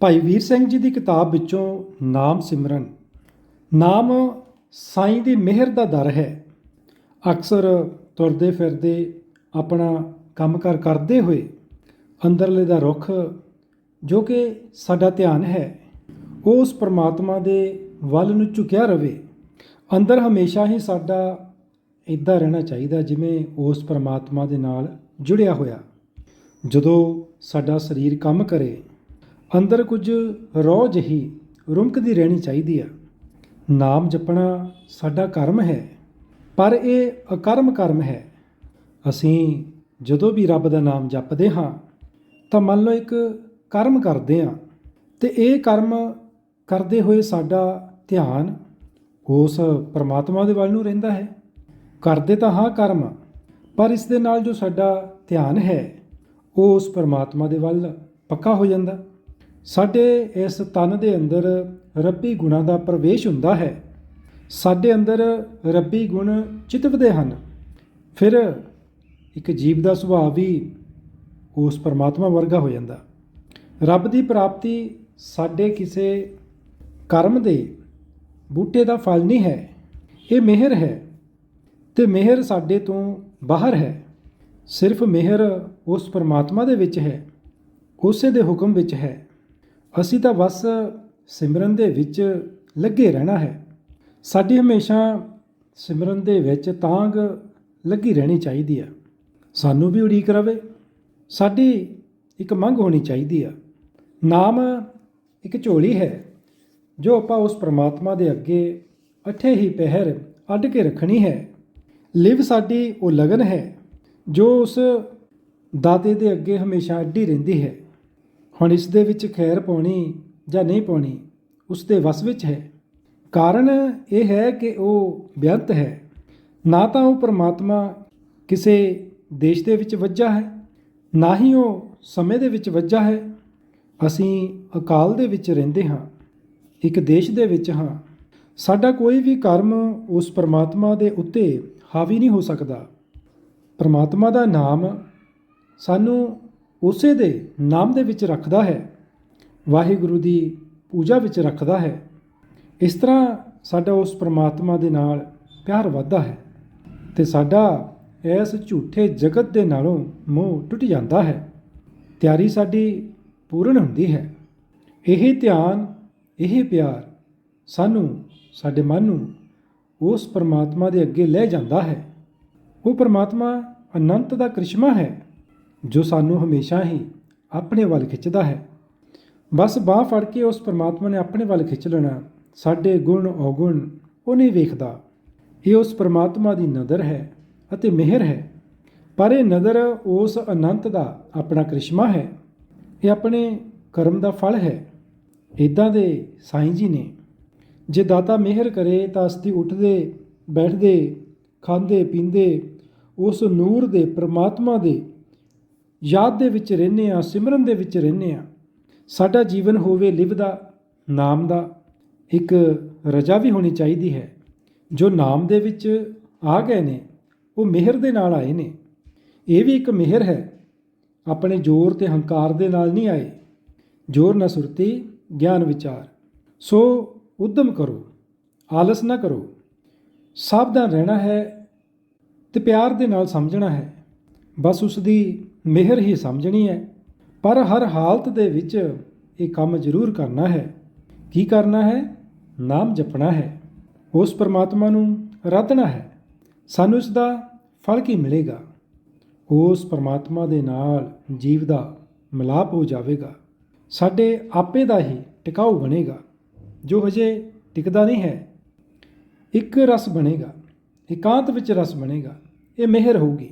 ਭਾਈ ਵੀਰ ਸਿੰਘ ਜੀ ਦੀ ਕਿਤਾਬ ਵਿੱਚੋਂ ਨਾਮ ਸਿਮਰਨ। ਨਾਮ ਸਾਈਂ ਦੀ ਮਿਹਰ ਦਾ ਦਰ ਹੈ। ਅਕਸਰ ਤੁਰਦੇ ਫਿਰਦੇ ਆਪਣਾ ਕੰਮਕਾਰ ਕਰਦੇ ਹੋਏ ਅੰਦਰਲੇ ਦਾ ਰੁੱਖ ਜੋ ਕਿ ਸਾਡਾ ਧਿਆਨ ਹੈ ਉਹ ਉਸ ਪ੍ਰਮਾਤਮਾ ਦੇ ਵੱਲ ਨੂੰ ਝੁਕਿਆ ਰਵੇ। ਅੰਦਰ ਹਮੇਸ਼ਾ ਹੀ ਸਾਡਾ ਇਦਾਂ ਰਹਿਣਾ ਚਾਹੀਦਾ ਜਿਵੇਂ ਉਸ ਪ੍ਰਮਾਤਮਾ ਦੇ ਨਾਲ ਜੁੜਿਆ ਹੋਇਆ। ਜਦੋਂ ਸਾਡਾ ਸਰੀਰ ਕੰਮ ਕਰੇ ਅੰਦਰ ਕੁਝ ਰੋਜ਼ ਹੀ ਰੁਮਕਦੀ ਰਹਿਣੀ ਚਾਹੀਦੀ ਆ। ਨਾਮ ਜਪਣਾ ਸਾਡਾ ਕਰਮ ਹੈ, ਪਰ ਇਹ ਅਕਰਮ ਕਰਮ ਹੈ। ਅਸੀਂ ਜਦੋਂ ਵੀ ਰੱਬ ਦਾ ਨਾਮ ਜਪਦੇ ਹਾਂ, ਤਾਂ ਮੰਨ ਲਓ ਇੱਕ ਕਰਮ ਕਰਦੇ ਹਾਂ, ਤੇ ਇਹ ਕਰਮ ਕਰਦੇ ਹੋਏ ਸਾਡਾ ਧਿਆਨ ਉਸ ਪਰਮਾਤਮਾ ਦੇ ਵੱਲ ਨੂੰ ਰਹਿੰਦਾ ਹੈ। ਕਰਦੇ ਤਾਂ ਹਾਂ ਕਰਮ, ਪਰ ਇਸ ਦੇ ਨਾਲ ਜੋ ਸਾਡਾ ਧਿਆਨ ਹੈ, ਉਹ ਉਸ ਪਰਮਾਤਮਾ ਦੇ ਵੱਲ ਪੱਕਾ ਹੋ ਜਾਂਦਾ। ਸਾਡੇ ਇਸ ਤਨ ਦੇ ਅੰਦਰ ਰੱਬੀ ਗੁਣਾਂ ਦਾ ਪ੍ਰਵੇਸ਼ ਹੁੰਦਾ ਹੈ। ਸਾਡੇ ਅੰਦਰ ਰੱਬੀ ਗੁਣ ਚਿਤਵਦੇ ਹਨ। ਫਿਰ ਇੱਕ ਜੀਵ ਦਾ ਸੁਭਾਅ ਵੀ ਉਸ ਪਰਮਾਤਮਾ ਵਰਗਾ ਹੋ ਜਾਂਦਾ। ਰੱਬ ਦੀ ਪ੍ਰਾਪਤੀ ਸਾਡੇ ਕਿਸੇ ਕਰਮ ਦੇ ਬੂਟੇ ਦਾ ਫਲ ਨਹੀਂ ਹੈ। ਇਹ ਮਿਹਰ ਹੈ ਤੇ ਮਿਹਰ ਸਾਡੇ ਤੋਂ ਬਾਹਰ ਹੈ। ਸਿਰਫ ਮਿਹਰ ਉਸ ਪਰਮਾਤਮਾ ਦੇ ਵਿੱਚ ਹੈ। ਉਸੇ ਦੇ ਹੁਕਮ ਵਿੱਚ ਹੈ। ਅਸੀਂ ਤਾਂ ਬਸ ਸਿਮਰਨ ਦੇ ਵਿੱਚ ਲੱਗੇ ਰਹਿਣਾ ਹੈ। ਸਾਡੀ ਹਮੇਸ਼ਾ ਸਿਮਰਨ ਦੇ ਵਿੱਚ ਤਾਂਗ ਲੱਗੀ ਰਹਿਣੀ ਚਾਹੀਦੀ ਆ ਸਾਨੂੰ ਵੀ ਉਡੀਕ ਰਵੇ। ਸਾਡੀ ਇੱਕ ਮੰਗ ਹੋਣੀ ਚਾਹੀਦੀ ਆ ਨਾਮ ਇੱਕ ਝੋਲੀ ਹੈ, ਜੋ ਆਪਾਂ ਉਸ ਪ੍ਰਮਾਤਮਾ ਦੇ ਅੱਗੇ ਅਠੇ ਹੀ ਪਹਿਰ ਅੱਡ ਕੇ ਰੱਖਣੀ ਹੈ। ਲਿਵ ਸਾਡੀ ਉਹ ਲਗਨ ਹੈ, ਜੋ ਉਸ ਦਾਤੇ ਦੇ ਅੱਗੇ ਹਮੇਸ਼ਾ ਅੱਡੀ ਰਹਿੰਦੀ ਹੈ। ਹੁਣ ਇਸ ਦੇ ਵਿੱਚ ਖੈਰ ਪਾਉਣੀ ਜਾਂ ਨਹੀਂ ਪਾਉਣੀ ਉਸ ਦੇ ਵਸ ਵਿੱਚ ਹੈ। ਕਾਰਨ ਇਹ ਹੈ ਕਿ ਉਹ ਬੇਅੰਤ ਹੈ। ਨਾ ਤਾਂ ਉਹ ਪਰਮਾਤਮਾ ਕਿਸੇ ਦੇਸ਼ ਦੇ ਵਿੱਚ ਵੱਜਾ ਹੈ, ਨਾ ਹੀ ਉਹ ਸਮੇਂ ਦੇ ਵਿੱਚ ਵੱਜਾ ਹੈ। ਅਸੀਂ ਅਕਾਲ ਦੇ ਵਿੱਚ ਰਹਿੰਦੇ ਹਾਂ, ਇੱਕ ਦੇਸ਼ ਦੇ ਵਿੱਚ ਹਾਂ। ਸਾਡਾ ਕੋਈ ਵੀ ਕਰਮ ਉਸ ਪਰਮਾਤਮਾ ਦੇ ਉੱਤੇ ਹਾਵੀ ਨਹੀਂ ਹੋ ਸਕਦਾ। ਪਰਮਾਤਮਾ ਦਾ ਨਾਮ ਸਾਨੂੰ ਉਸੇ ਦੇ ਨਾਮ ਦੇ ਵਿੱਚ ਰੱਖਦਾ ਹੈ, ਵਾਹਿਗੁਰੂ ਦੀ ਪੂਜਾ ਵਿੱਚ ਰੱਖਦਾ ਹੈ। ਇਸ ਤਰ੍ਹਾਂ ਸਾਡਾ ਉਸ ਪ੍ਰਮਾਤਮਾ ਦੇ ਨਾਲ ਪਿਆਰ ਵੱਧਦਾ ਹੈ ਤੇ ਸਾਡਾ ਇਸ ਝੂਠੇ ਜਗਤ ਦੇ ਨਾਲੋਂ ਮੋਹ ਟੁੱਟ ਜਾਂਦਾ ਹੈ। ਤਿਆਰੀ ਸਾਡੀ ਪੂਰਨ ਹੁੰਦੀ ਹੈ। ਇਹ ਧਿਆਨ, ਇਹ ਪਿਆਰ ਸਾਨੂੰ, ਸਾਡੇ ਮਨ ਨੂੰ ਉਸ ਪਰਮਾਤਮਾ ਦੇ ਅੱਗੇ ਲੈ ਜਾਂਦਾ ਹੈ। ਉਹ ਪਰਮਾਤਮਾ ਅਨੰਤ ਦਾ ਕ੍ਰਿਸ਼ਮਾ ਹੈ। ਜੋ ਸਾਨੂੰ ਹਮੇਸ਼ਾ ਹੀ ਆਪਣੇ ਵੱਲ ਖਿੱਚਦਾ ਹੈ। ਬਸ ਬਾਹ ਫੜ ਕੇ ਉਸ ਪਰਮਾਤਮਾ ਨੇ ਆਪਣੇ ਵੱਲ ਖਿੱਚ ਲੈਣਾ, ਸਾਡੇ ਗੁਣ ਔਗੁਣ ਉਹ ਨਹੀਂ ਵੇਖਦਾ। ਇਹ ਉਸ ਪਰਮਾਤਮਾ ਦੀ ਨਜ਼ਰ ਹੈ ਅਤੇ ਮਿਹਰ ਹੈ। ਪਰ ਇਹ ਨਜ਼ਰ ਉਸ ਅਨੰਤ ਦਾ ਆਪਣਾ ਕ੍ਰਿਸ਼ਮਾ ਹੈ। ਇਹ ਆਪਣੇ ਕਰਮ ਦਾ ਫਲ ਹੈ। ਇਦਾਂ ਦੇ ਸਾਈਂ ਜੀ ਨੇ। ਜੇ ਦਾਤਾ ਮਿਹਰ ਕਰੇ ਤਾਂ ਅਸਤੀ ਉੱਠਦੇ, ਬੈਠਦੇ, ਖਾਂਦੇ, ਪੀਂਦੇ, ਉਸ ਨੂਰ ਦੇ ਪ੍ਰਮਾਤਮਾ ਦੇ ਯਾਦ ਦੇ ਵਿੱਚ ਰਹਿੰਦੇ ਆ ਸਿਮਰਨ ਦੇ ਵਿੱਚ ਰਹਿੰਦੇ ਆ ਸਾਡਾ ਜੀਵਨ ਹੋਵੇ ਲਿਵ ਦਾ, ਨਾਮ ਦਾ, ਇੱਕ ਰਜਾ ਵੀ ਹੋਣੀ ਚਾਹੀਦੀ ਹੈ। ਜੋ ਨਾਮ ਦੇ ਵਿੱਚ ਆ ਗਏ ਨੇ, ਉਹ ਮਿਹਰ ਦੇ ਨਾਲ ਆਏ ਨੇ। ਇਹ ਵੀ ਇੱਕ ਮਿਹਰ ਹੈ। ਆਪਣੇ ਜ਼ੋਰ ਤੇ ਹੰਕਾਰ ਦੇ ਨਾਲ ਨਹੀਂ ਆਏ। ਜ਼ੋਰ ਨਾ ਸੁਰਤੀ, ਗਿਆਨ ਵਿਚਾਰ। ਸੋ ਉਦਮ ਕਰੋ, ਆਲਸ ਨਾ ਕਰੋ। ਸਾਵਧਾਨ ਰਹਿਣਾ ਹੈ ਤੇ ਪਿਆਰ ਦੇ ਨਾਲ ਸਮਝਣਾ ਹੈ। ਬਸ ਉਸ ਦੀ ਮਿਹਰ ਹੀ ਸਮਝਣੀ ਹੈ। ਪਰ ਹਰ ਹਾਲਤ ਦੇ ਵਿੱਚ ਇਹ ਕੰਮ ਜ਼ਰੂਰ ਕਰਨਾ ਹੈ। ਕੀ ਕਰਨਾ ਹੈ? ਨਾਮ ਜਪਣਾ ਹੈ। ਉਸ ਪਰਮਾਤਮਾ ਨੂੰ ਆਰਾਧਨਾ ਹੈ। ਸਾਨੂੰ ਇਸ ਦਾ ਫਲ ਕੀ ਮਿਲੇਗਾ? ਉਸ ਪਰਮਾਤਮਾ ਦੇ ਨਾਲ ਜੀਵ ਦਾ ਮਿਲਾਪ ਹੋ ਜਾਵੇਗਾ। ਸਾਡੇ ਆਪੇ ਦਾ ਹੀ ਟਿਕਾਊ ਬਣੇਗਾ, ਜੋ ਹਜੇ ਟਿਕਦਾ ਨਹੀਂ ਹੈ। ਇੱਕ ਰਸ ਬਣੇਗਾ, ਇਕਾਂਤ ਵਿੱਚ ਰਸ ਬਣੇਗਾ। ਇਹ ਮਿਹਰ ਹੋਊਗੀ।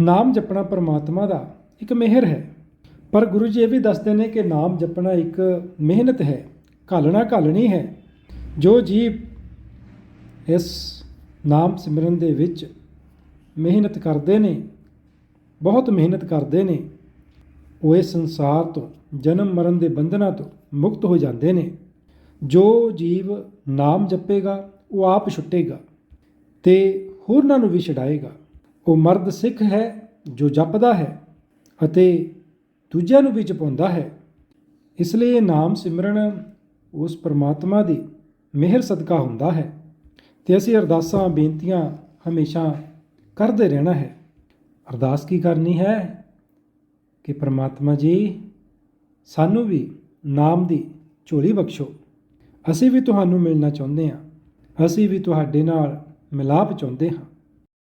ਨਾਮ ਜਪਣਾ ਪਰਮਾਤਮਾ ਦਾ ਇੱਕ ਮਿਹਰ ਹੈ। ਪਰ ਗੁਰੂ ਜੀ ਇਹ ਵੀ ਦੱਸਦੇ ਨੇ ਕਿ ਨਾਮ ਜਪਣਾ ਇੱਕ ਮਿਹਨਤ ਹੈ, ਘਾਲਣਾ ਘਾਲਣੀ ਹੈ। ਜੋ ਜੀਵ ਇਸ ਨਾਮ ਸਿਮਰਨ ਦੇ ਵਿੱਚ ਮਿਹਨਤ ਕਰਦੇ ਨੇ, ਬਹੁਤ ਮਿਹਨਤ ਕਰਦੇ ਨੇ, ਉਹ ਇਸ ਸੰਸਾਰ ਤੋਂ, ਜਨਮ ਮਰਨ ਦੇ ਬੰਧਨਾਂ ਤੋਂ ਮੁਕਤ ਹੋ ਜਾਂਦੇ ਨੇ। ਜੋ ਜੀਵ ਨਾਮ ਜਪੇਗਾ, ਉਹ ਆਪ ਛੁੱਟੇਗਾ ਤੇ ਹੋਰਨਾਂ ਨੂੰ ਵੀ ਛਡਾਏਗਾ। ਉਹ ਮਰਦ ਸਿੱਖ ਹੈ ਜੋ ਜਪਦਾ ਹੈ ਅਤੇ ਦੂਜਿਆਂ ਨੂੰ ਵੀ ਜਪਾਉਂਦਾ ਹੈ। ਇਸ ਲਈ ਇਹ ਨਾਮ ਸਿਮਰਨ ਉਸ ਪਰਮਾਤਮਾ ਦੀ ਮਿਹਰ ਸਦਕਾ ਹੁੰਦਾ ਹੈ ਤੇ ਅਸੀਂ ਅਰਦਾਸਾਂ, ਬੇਨਤੀਆਂ ਹਮੇਸ਼ਾ ਕਰਦੇ ਰਹਿਣਾ ਹੈ। ਅਰਦਾਸ ਕੀ ਕਰਨੀ ਹੈ? ਕਿ ਪ੍ਰਮਾਤਮਾ ਜੀ, ਸਾਨੂੰ ਵੀ ਨਾਮ ਦੀ ਝੋਲੀ ਬਖਸ਼ੋ। ਅਸੀਂ ਵੀ ਤੁਹਾਨੂੰ ਮਿਲਣਾ ਚਾਹੁੰਦੇ ਹਾਂ। ਅਸੀਂ ਵੀ ਤੁਹਾਡੇ ਨਾਲ ਮਿਲਾਪ ਚਾਹੁੰਦੇ ਹਾਂ।